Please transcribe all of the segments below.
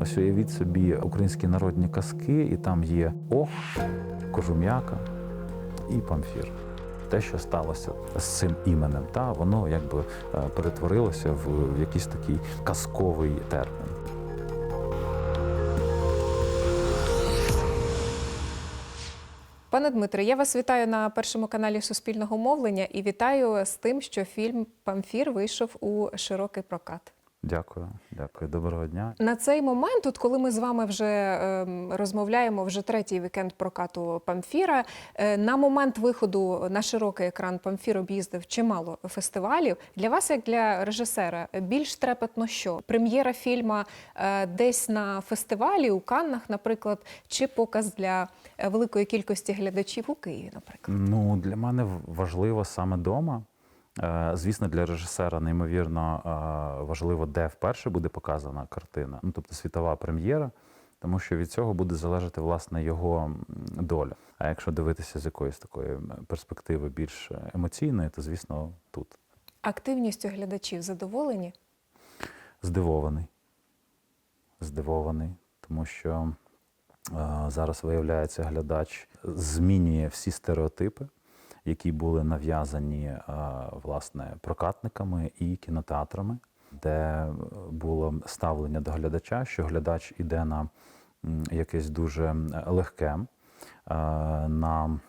Ось уявіть собі українські народні казки, і там є ох, кожум'яка і памфір. Те, що сталося з цим іменем, та воно якби е, перетворилося в якийсь такий казковий термін. Пане Дмитре, я вас вітаю на першому каналі Суспільного мовлення і вітаю з тим, що фільм Памфір вийшов у широкий прокат. Дякую, дякую, доброго дня. На цей момент, от коли ми з вами вже ем, розмовляємо, вже третій вікенд прокату Памфіра. е, на момент виходу на широкий екран Памфір об'їздив чимало фестивалів. Для вас, як для режисера, більш трепетно що? Прем'єра фільма е, десь на фестивалі у Каннах, наприклад, чи показ для е, великої кількості глядачів у Києві, наприклад. Ну, для мене важливо саме дома. Е, Звісно, для режисера неймовірно е, важливо, де вперше буде показана картина, ну тобто світова прем'єра, тому що від цього буде залежати власне його доля. А якщо дивитися з якоїсь такої перспективи більш емоційної, то звісно тут Активністю глядачів задоволені? здивований. Здивований, тому що е, зараз виявляється, глядач змінює всі стереотипи, які були нав'язані е, власне прокатниками і кінотеатрами, де е, було ставлення до глядача, що глядач іде на якесь дуже легке, е, на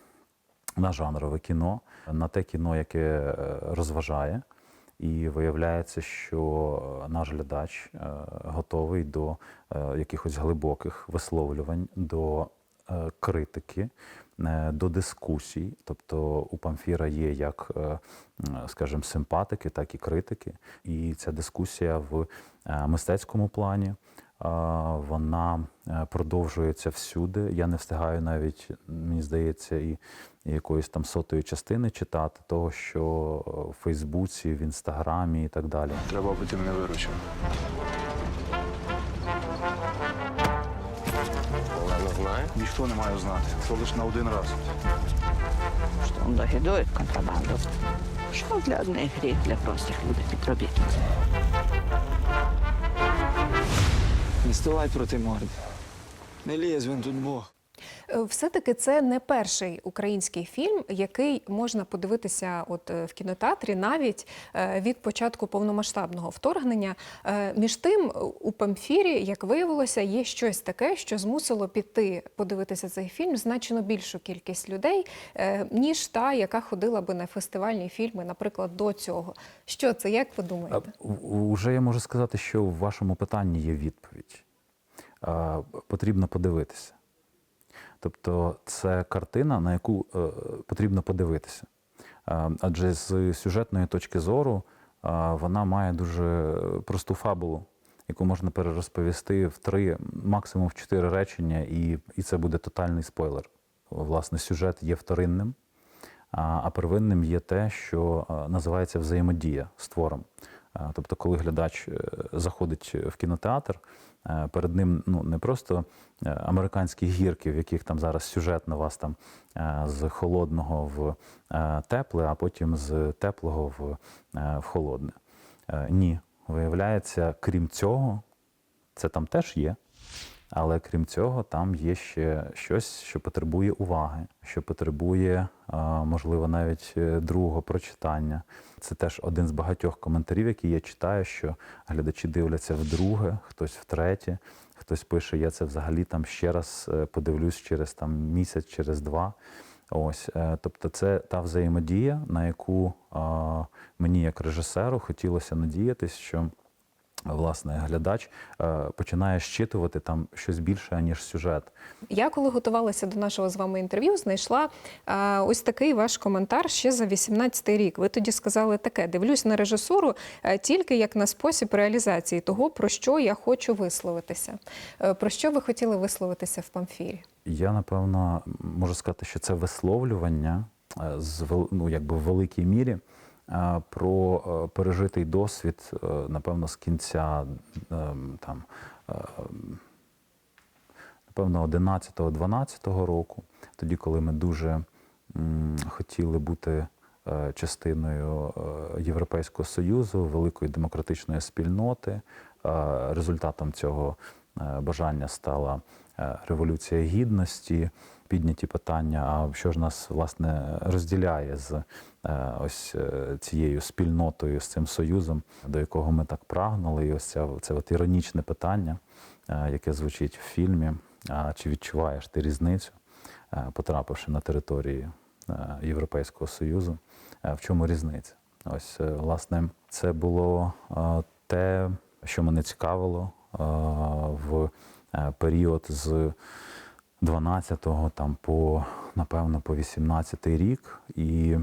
на жанрове кіно, на те кіно, яке розважає. І виявляється, що наш глядач готовий до якихось глибоких висловлювань, до критики, до дискусій. Тобто у Памфіра є як, е, скажімо, симпатики, так і критики. І ця дискусія в е, мистецькому плані. Вона е, продовжується всюди. Я не встигаю навіть, мені здається, і якоїсь там сотої частини читати того, що е, в Фейсбуці, в Інстаграмі і так далі. Треба, аби ти мене виручив. Ніхто не має знати. Це лише на один раз. что он догидует контрабанду. Що для одних гріх, для простих людей підробітниць. Не ставай проти морди. Не лізь, він тут Бог. Е, Все-таки це не перший український фільм, який можна подивитися от е, в кінотеатрі навіть е, від початку повномасштабного вторгнення. Між тим, у Памфірі, як виявилося, є щось таке, що змусило піти подивитися цей фільм значно більшу кількість людей, ніж та, яка ходила би на фестивальні фільми, наприклад, до цього. Що це? Як ви думаєте? Уже я можу сказати, що в вашому питанні є відповідь. Потрібно подивитися. Тобто це картина, на яку е, потрібно подивитися. А, Адже з сюжетної точки зору а, вона має дуже просту фабулу, яку можна перерозповісти в три, максимум в чотири речення, і, і це буде тотальний спойлер. Власне, сюжет є вторинним, а первинним є те, що називається взаємодія з твором. А, Тобто, коли глядач е, заходить в кінотеатр, е, перед ним ну не просто е, американські гірки, в яких там зараз сюжет на вас там е, з холодного в е, тепле, а потім з теплого в, е, в холодне. Е, Ні, виявляється, крім цього, це там теж є. Але крім цього, там є ще щось, що потребує уваги, що потребує, можливо, навіть е, другого прочитання. Це теж один з багатьох коментарів, які я читаю, що глядачі дивляться вдруге, хтось втретє, хтось пише, я це взагалі там ще раз е, подивлюсь через там місяць, через два. Ось, е, тобто, це та взаємодія, на яку мені, як режисеру, хотілося надіятись, що власне глядач е, починає щитувати там щось більше, ніж сюжет. Я коли готувалася до нашого з вами інтерв'ю, знайшла е, ось такий ваш коментар ще за 18-й рік. Ви тоді сказали таке: дивлюсь на режисуру е, тільки як на спосіб реалізації того, про що я хочу висловитися. Про що ви хотіли висловитися в памфірі? Я напевно можу сказати, що це висловлювання з ну, якби в великій мірі про е, пережитий досвід, е, напевно, з кінця ем, там. е, Напевно, 11-12 року, тоді, коли ми дуже хотіли бути е, частиною Європейського Союзу, великої демократичної спільноти. Результатом цього бажання стала революція гідності, підняті питання. А що ж нас власне розділяє з е, ось е, цією спільнотою, з цим союзом, до якого ми так прагнули? І ось ця, це от іронічне питання, е, яке звучить в фільмі. Чи відчуваєш ти різницю, потрапивши на територію е, Європейського Союзу? В чому різниця? Ось, власне, це було те, що мене цікавило в період з 12-го там по напевно по 18-й рік. І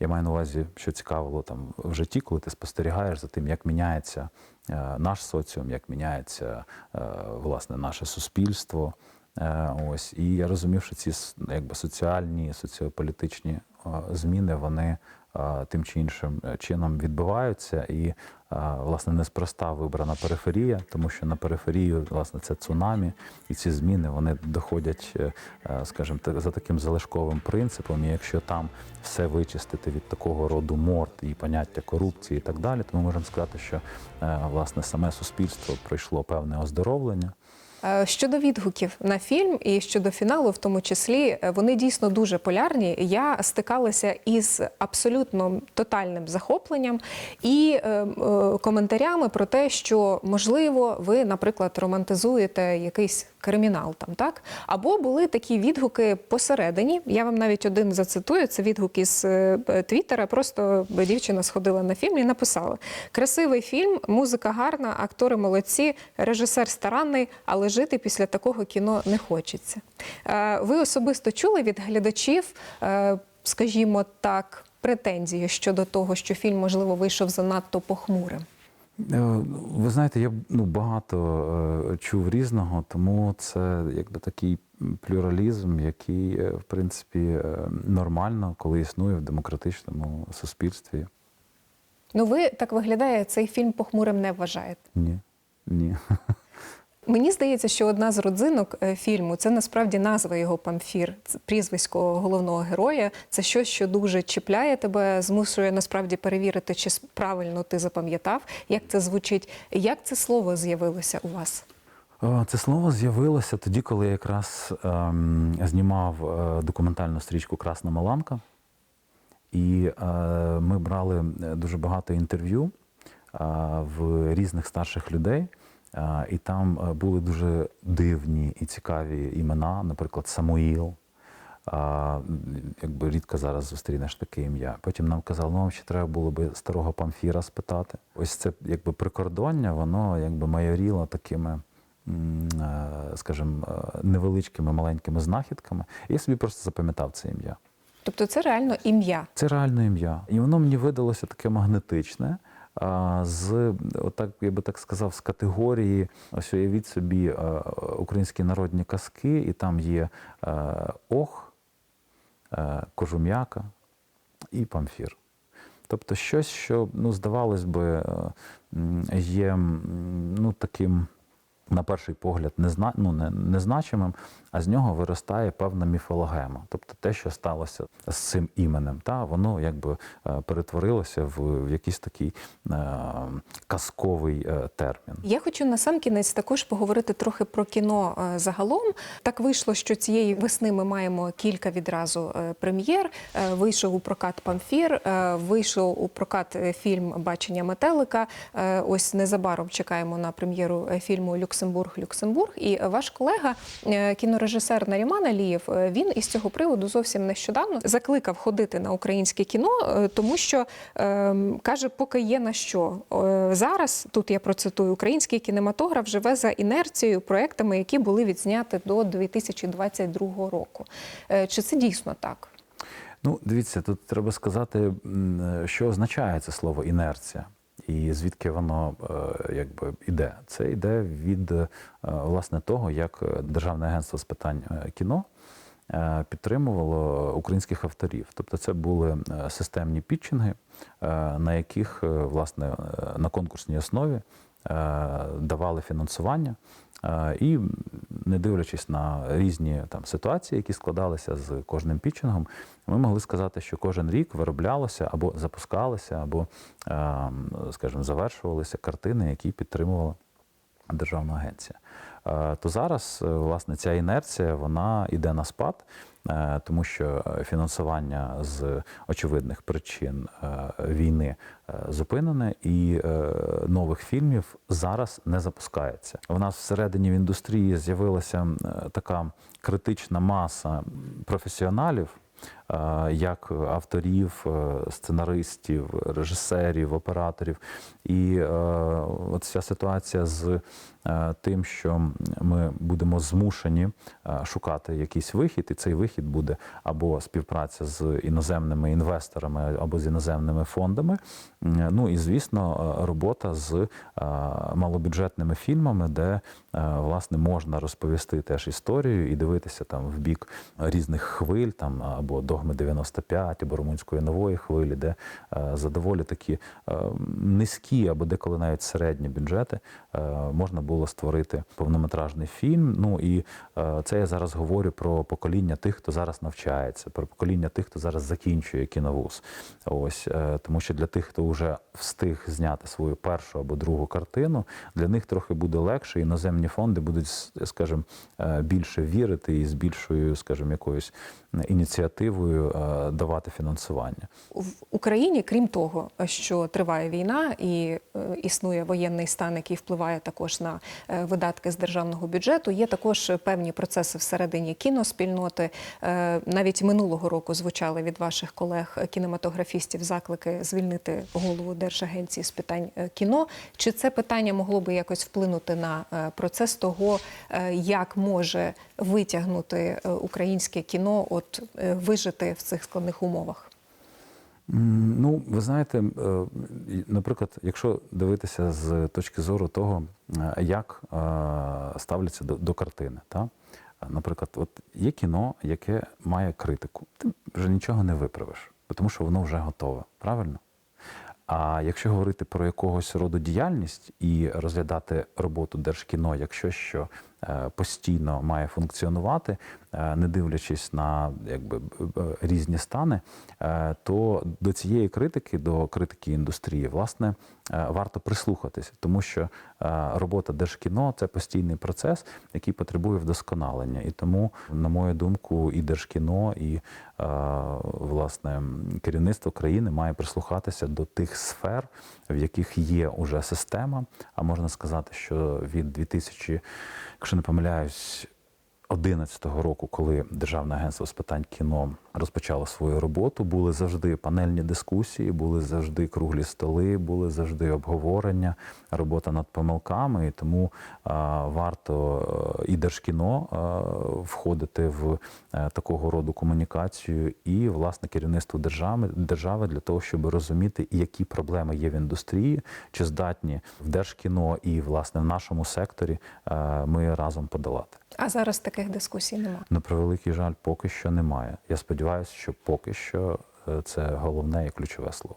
я маю на увазі, що цікавило там в житті, коли ти спостерігаєш за тим, як міняється е, наш соціум, як міняється е, власне наше суспільство. Е, Ось і я розумів, що ці якби соціальні, соціополітичні зміни вони тим чи іншим е, чином відбуваються. І е, власне неспроста вибрана периферія, тому що на периферію власне це цунамі, і ці зміни вони доходять, е, скажімо, за таким залишковим принципом. І якщо там все вичистити від такого роду морд і поняття корупції і так далі, то ми можемо сказати, що власне саме суспільство пройшло певне оздоровлення. Е, Щодо відгуків на фільм і щодо фіналу, в тому числі, е, вони дійсно дуже полярні. Я стикалася із абсолютно тотальним захопленням і е, коментарями про те, що можливо ви, наприклад, романтизуєте якийсь кримінал там, так? Або були такі відгуки посередині. Я вам навіть один зацитую. Це відгук із е, Твіттера. Просто дівчина сходила на фільм і написала: красивий фільм, музика гарна, актори молодці, режисер старанний, але жити після такого кіно не хочеться. Е, Ви особисто чули від глядачів, е, скажімо так, претензії щодо того, що фільм, можливо, вийшов занадто похмурим. Е, Ви знаєте, я ну, багато е, чув різного, тому це якби такий плюралізм, який, е, в принципі, нормально, коли існує в демократичному суспільстві. Ну, ви так виглядає, цей фільм похмурим не вважаєте. Ні, ні. Мені здається, що одна з родзинок е, фільму це насправді назва його памфір, прізвисько головного героя. Це щось, що дуже чіпляє тебе, змушує насправді перевірити, чи правильно ти запам'ятав, як це звучить. Як це слово з'явилося у вас? Е, Це слово з'явилося тоді, коли я якраз ем, знімав е, документальну стрічку Красна Маланка. І е, ми брали дуже багато інтерв'ю е, в різних старших людей. Е, і там е, були дуже дивні і цікаві імена, наприклад, Самуїл. Якби рідко зараз зустрінеш таке ім'я. Потім нам казали, ну вам ще треба було би старого Памфіра спитати. Ось це якби прикордоння, воно якби майоріло такими, е, скажімо, е, невеличкими маленькими знахідками. І я собі просто запам'ятав це ім'я. Тобто це реально ім'я. Це реальне ім'я. І воно мені видалося таке магнетичне. З отак, я би так сказав, з категорії, ось уявіть собі е, українські народні казки, і там є е, ох, е, кожум'яка і памфір. Тобто щось, що ну, здавалось би, є ну, таким, на перший погляд, незна, ну, не, незначимим, а з нього виростає певна міфологема. Тобто те, що сталося з цим іменем, та, воно якби е, перетворилося в, в якийсь такий е, казковий е, термін. Я хочу насамкінець також поговорити трохи про кіно е, загалом. Так вийшло, що цієї весни ми маємо кілька відразу е, прем'єр. Вийшов у прокат Памфір, вийшов у прокат фільм Бачення метелика. Ось незабаром чекаємо на прем'єру фільму Люксембург Люксембург. І ваш колега, е, кінорежисер Наріман Алієв, е, він із цього приводу зовсім нещодавно закликав ходити на українське кіно, е, тому що е, каже, поки є на що. Зараз тут я процитую: український кінематограф живе за інерцією проектами, які були відзняті до 2022 року. Чи це дійсно так? Ну, дивіться, тут треба сказати, що означає це слово інерція. І звідки воно е, якби іде? Це йде від е, власне того, як Державне агентство з питань е, кіно е, підтримувало українських авторів. Тобто це були е, системні пітчинги, е, на яких е, власне е, на конкурсній основі е, давали фінансування. Е, І не дивлячись на різні там ситуації, які складалися з кожним пітчингом, ми могли сказати, що кожен рік вироблялося або запускалися, або, е, скажімо, завершувалися картини, які підтримувала державна агенція. Е, То зараз е, власне ця інерція вона йде на спад, е, тому що фінансування з очевидних причин війни зупинене, і нових фільмів зараз не запускається. У нас всередині в індустрії з'явилася така критична маса професіоналів. Як авторів, е, сценаристів, режисерів, операторів, і е, от ця ситуація з е, тим, що ми будемо змушені шукати якийсь вихід, і цей вихід буде або співпраця з іноземними інвесторами, або з іноземними фондами. Ну і звісно, робота з малобюджетними фільмами, де власне можна розповісти теж історію і дивитися там в бік різних хвиль, там або догми 95, або румунської нової хвилі, де е, за доволі такі е, низькі або деколи навіть середні бюджети е, можна було створити повнометражний фільм. Ну і е, це я зараз говорю про покоління тих, хто зараз навчається, про покоління тих, хто зараз закінчує кіновуз. Ось е, тому, що для тих, хто вже встиг зняти свою першу або другу картину, для них трохи буде легше. Іноземні фонди будуть, скажімо, е, більше вірити і з більшою, скажімо, якоюсь ініціативою е, давати фінансування. В Україні, крім того, що триває війна і е, існує воєнний стан, який впливає також на видатки з державного бюджету, є також певні процеси всередині кіноспільноти. Навіть минулого року звучали від ваших колег кінематографістів заклики звільнити голову Держагенції з питань кіно. Чи це питання могло би якось вплинути на е, процес того, е, як може витягнути е, українське кіно, от е, вижити в цих складних умовах? Ну, ви знаєте, наприклад, якщо дивитися з точки зору того, як ставляться до, до картини, та? наприклад, от є кіно, яке має критику, ти вже нічого не виправиш, тому що воно вже готове, правильно? А якщо говорити про якогось роду діяльність і розглядати роботу Держкіно якщо що е, постійно має функціонувати, е, не дивлячись на якби різні стани, е, то до цієї критики, до критики індустрії, власне, варто прислухатися, тому що робота Держкіно це постійний процес, який потребує вдосконалення. І тому, на мою думку, і Держкіно, і е, власне керівництво країни має прислухатися до тих сфер, в яких є уже система. А можна сказати, що від 2000, якщо не помиляюсь, 2011 року, коли Державне агентство з питань кіно розпочало свою роботу, були завжди панельні дискусії, були завжди круглі столи, були завжди обговорення, робота над помилками. І тому а, варто е, і Держкіно а, входити в е, такого роду комунікацію, і власне керівництво держави держави для того, щоб розуміти, які проблеми є в індустрії, чи здатні в Держкіно і власне в нашому секторі е, ми разом подолати. А зараз таких дискусій немає. На превеликий жаль, поки що немає. Я сподіваюся, що поки що е, це головне і ключове слово.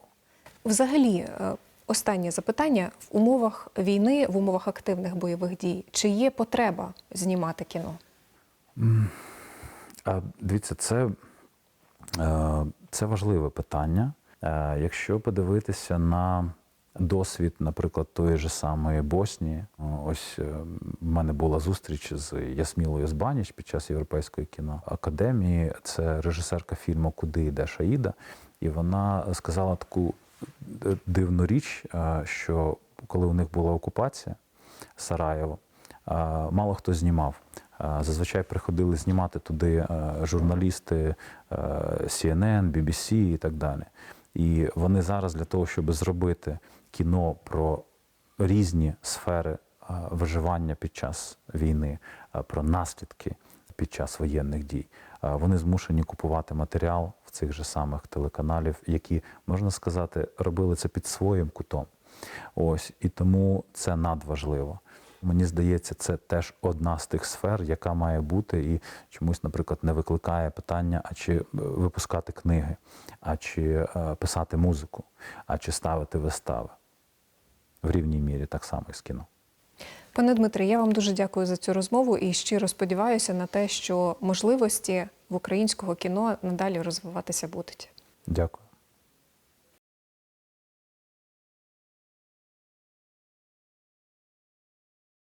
Взагалі, е, останнє запитання в умовах війни, в умовах активних бойових дій, чи є потреба знімати кіно? А дивіться, це, е, це важливе питання. Якщо подивитися на досвід, наприклад, тої ж самої Боснії, ось е, в мене була зустріч з Ясмілою Збаніч під час Європейської кіноакадемії. Це режисерка фільму Куди йде Шаїда, і вона сказала таку е, дивну річ, е, що коли у них була окупація Сараєво, мало хто знімав. Зазвичай приходили знімати туди журналісти CNN, BBC і так далі. І вони зараз для того, щоб зробити кіно про різні сфери е, виживання під час війни, е, про наслідки під час воєнних дій, е, вони змушені купувати матеріал в цих же самих телеканалів, які, можна сказати, робили це під своїм кутом. Ось і тому це надважливо. Мені здається, це теж одна з тих сфер, яка має бути, і чомусь, наприклад, не викликає питання, а чи е, випускати книги, а чи е, писати музику, а чи ставити вистави в рівній мірі, так само і з кіно. Пане Дмитре, я вам дуже дякую за цю розмову і щиро сподіваюся на те, що можливості в українського кіно надалі розвиватися будуть. Дякую.